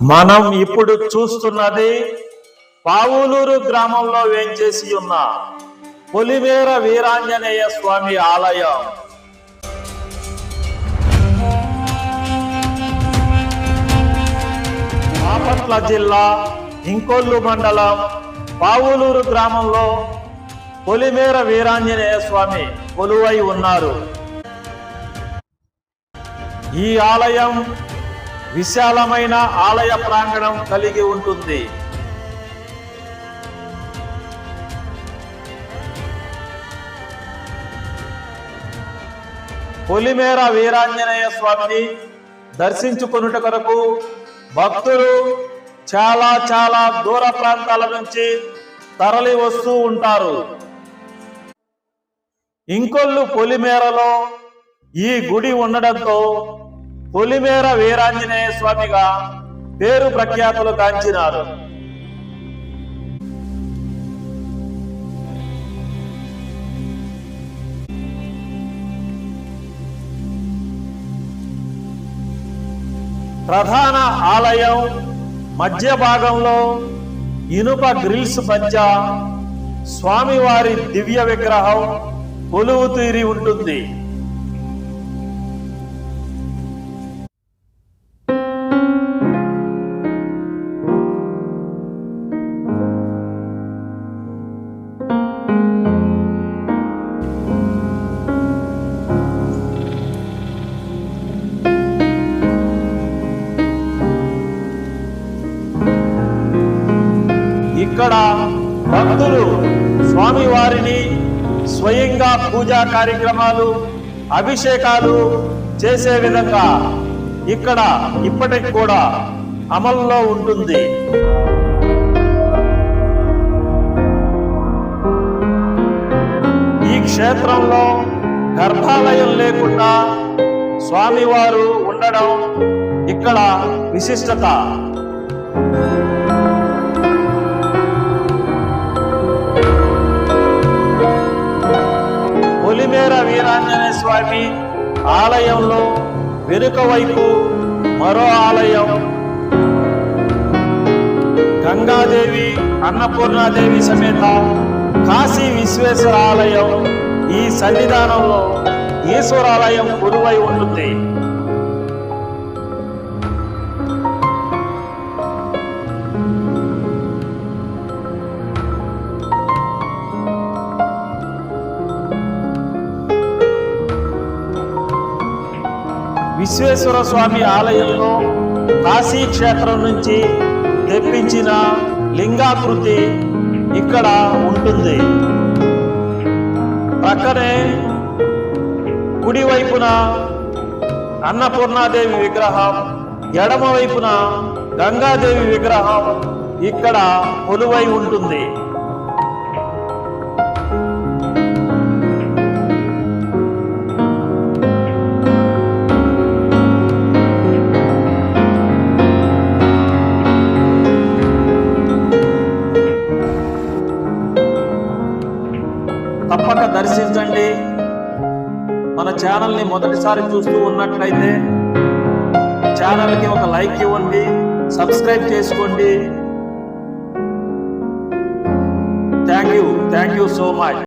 మనం ఇప్పుడు చూస్తున్నది పావులూరు గ్రామంలో వేంచేసి ఉన్న పొలిమేర వీరాంజనేయ స్వామి ఆలయం. బాపట్ల జిల్లా ఇంకొల్లు మండలం పావులూరు గ్రామంలో పొలిమేర వీరాంజనేయ స్వామి కొలువై ఉన్నారు. ఈ ఆలయం విశాలమైన ఆలయ ప్రాంగణం కలిగి ఉంటుంది. పొలిమేర వీరాంజనేయ స్వామిని దర్శించుకొనుట కొరకు భక్తులు చాలా చాలా దూర ప్రాంతాల నుంచి తరలి వస్తూ ఉంటారు. ఇంకొల్లు పొలిమేరలో ఈ గుడి ఉండడంతో పొలిమేర వీరాంజనేయ స్వామిగా పేరు ప్రఖ్యాతులు కాంచినారు. ప్రధాన ఆలయం మధ్య భాగంలో ఇనుప గ్రిల్స్ మధ్య స్వామివారి దివ్య విగ్రహం కొలువు తీరి ఉంటుంది. ఇక్కడ భక్తులు స్వామివారిని స్వయంగా పూజా కార్యక్రమాలు అభిషేకాలు చేసే విధంగా ఇక్కడ ఇప్పటికి కూడా అమల్లో ఉంటుంది. ఈ క్షేత్రంలో గర్భాలయం లేకుండా స్వామివారు ఉండడం ఇక్కడ విశిష్టత. స్వామి ఆలయంలో వెనుక వైపు మరో ఆలయం. గంగాదేవి అన్నపూర్ణాదేవి సమేత కాశీ విశ్వేశ్వర ఆలయం ఈ సన్నిధానంలో ఈశ్వరాలయం గురువై ఉంటుంది. విశ్వేశ్వర స్వామి ఆలయంలో కాశీ క్షేత్రం నుంచి తెప్పించిన లింగాకృతి ఇక్కడ ఉంటుంది. ప్రక్కనే కుడివైపున అన్నపూర్ణాదేవి విగ్రహం ఎడమ వైపున గంగాదేవి విగ్రహం ఇక్కడ కొలువై ఉంటుంది. దర్శించండి. మన ఛానల్ని మొదటిసారి చూస్తూ ఉన్నట్లయితే ఛానల్కి ఒక లైక్ ఇవ్వండి సబ్స్క్రైబ్ చేసుకోండి. Thank you thank you so much.